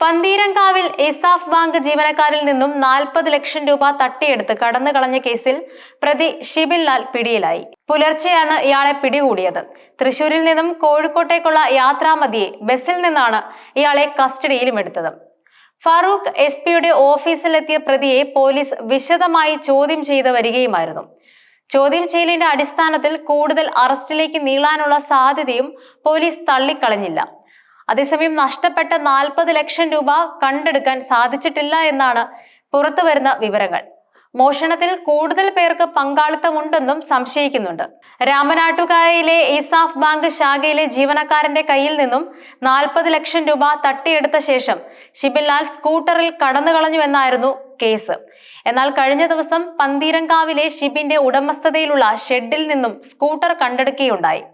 പന്തീരങ്കാവിൽ ESAF bank ജീവനക്കാരിൽ നിന്നും നാൽപ്പത് ലക്ഷം രൂപ തട്ടിയെടുത്ത് കടന്നു കളഞ്ഞ കേസിൽ പ്രതി ഷിബിൻ ലാൽ പിടിയിലായി. പുലർച്ചെയാണ് ഇയാളെ പിടികൂടിയത്. തൃശൂരിൽ നിന്നും കോഴിക്കോട്ടേക്കുള്ള യാത്രാമതിയെ ബസ്സിൽ നിന്നാണ് ഇയാളെ കസ്റ്റഡിയിലും എടുത്തത്. ഫാറൂഖ് എസ് പിയുടെ ഓഫീസിലെത്തിയ പ്രതിയെ പോലീസ് വിശദമായി ചോദ്യം ചെയ്ത് വരികയുമായിരുന്നു. ചോദ്യം ചെയ്യലിന്റെ അടിസ്ഥാനത്തിൽ കൂടുതൽ അറസ്റ്റിലേക്ക് നീളാനുള്ള സാധ്യതയും പോലീസ് തള്ളിക്കളഞ്ഞില്ല. അതേസമയം നഷ്ടപ്പെട്ട നാൽപ്പത് ലക്ഷം രൂപ കണ്ടെടുക്കാൻ സാധിച്ചിട്ടില്ല എന്നാണ് പുറത്തു വരുന്ന വിവരങ്ങൾ. മോഷണത്തിൽ കൂടുതൽ പേർക്ക് പങ്കാളിത്തമുണ്ടെന്നും സംശയിക്കുന്നുണ്ട്. രാമനാട്ടുകായയിലെ ഇസാഫ് ബാങ്ക് ശാഖയിലെ ജീവനക്കാരന്റെ കയ്യിൽ നിന്നും നാൽപ്പത് ലക്ഷം രൂപ തട്ടിയെടുത്ത ശേഷം ഷിബിൻലാൽ സ്കൂട്ടറിൽ കടന്നു കളഞ്ഞുവെന്നായിരുന്നു കേസ്. എന്നാൽ കഴിഞ്ഞ ദിവസം പന്തീരങ്കാവിലെ ഷിബിന്റെ ഉടമസ്ഥതയിലുള്ള ഷെഡിൽ നിന്നും സ്കൂട്ടർ കണ്ടെടുക്കുകയുണ്ടായി.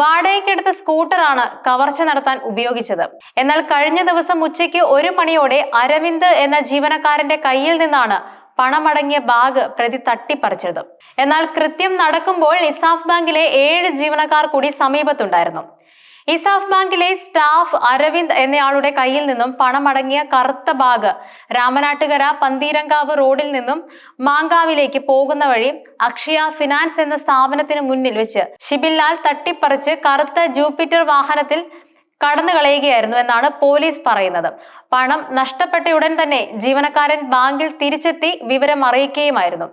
വാടകയ്ക്കെടുത്ത സ്കൂട്ടറാണ് കവർച്ച നടത്താൻ ഉപയോഗിച്ചത്. എന്നാൽ കഴിഞ്ഞ ദിവസം ഉച്ചയ്ക്ക് ഒരു മണിയോടെ അരവിന്ദ് എന്ന ജീവനക്കാരന്റെ കയ്യിൽ നിന്നാണ് പണമടങ്ങിയ ബാഗ് പ്രതി തട്ടിപ്പറിച്ചത്. എന്നാൽ കൃത്യം നടക്കുമ്പോൾ ഇസാഫ് ബാങ്കിലെ ഏഴ് ജീവനക്കാർ കൂടി സമീപത്തുണ്ടായിരുന്നു. ഇസാഫ് ബാങ്കിലെ സ്റ്റാഫ് അരവിന്ദ് എന്നയാളുടെ കയ്യിൽ നിന്നും പണമടങ്ങിയ കറുത്ത ബാഗ് രാമനാട്ടുകര പന്തീരങ്കാവ് റോഡിൽ നിന്നും മാങ്കാവിലേക്ക് പോകുന്ന വഴി അക്ഷയ ഫിനാൻസ് എന്ന സ്ഥാപനത്തിന് മുന്നിൽ വെച്ച് ഷിബിൽലാൽ തട്ടിപ്പറിച്ച് കറുത്ത ജൂപ്പിറ്റർ വാഹനത്തിൽ കടന്നു കളയുകയായിരുന്നു എന്നാണ് പോലീസ് പറയുന്നത്. പണം നഷ്ടപ്പെട്ടയുടൻ തന്നെ ജീവനക്കാരൻ ബാങ്കിൽ തിരിച്ചെത്തി വിവരം അറിയിക്കുകയുമായിരുന്നു.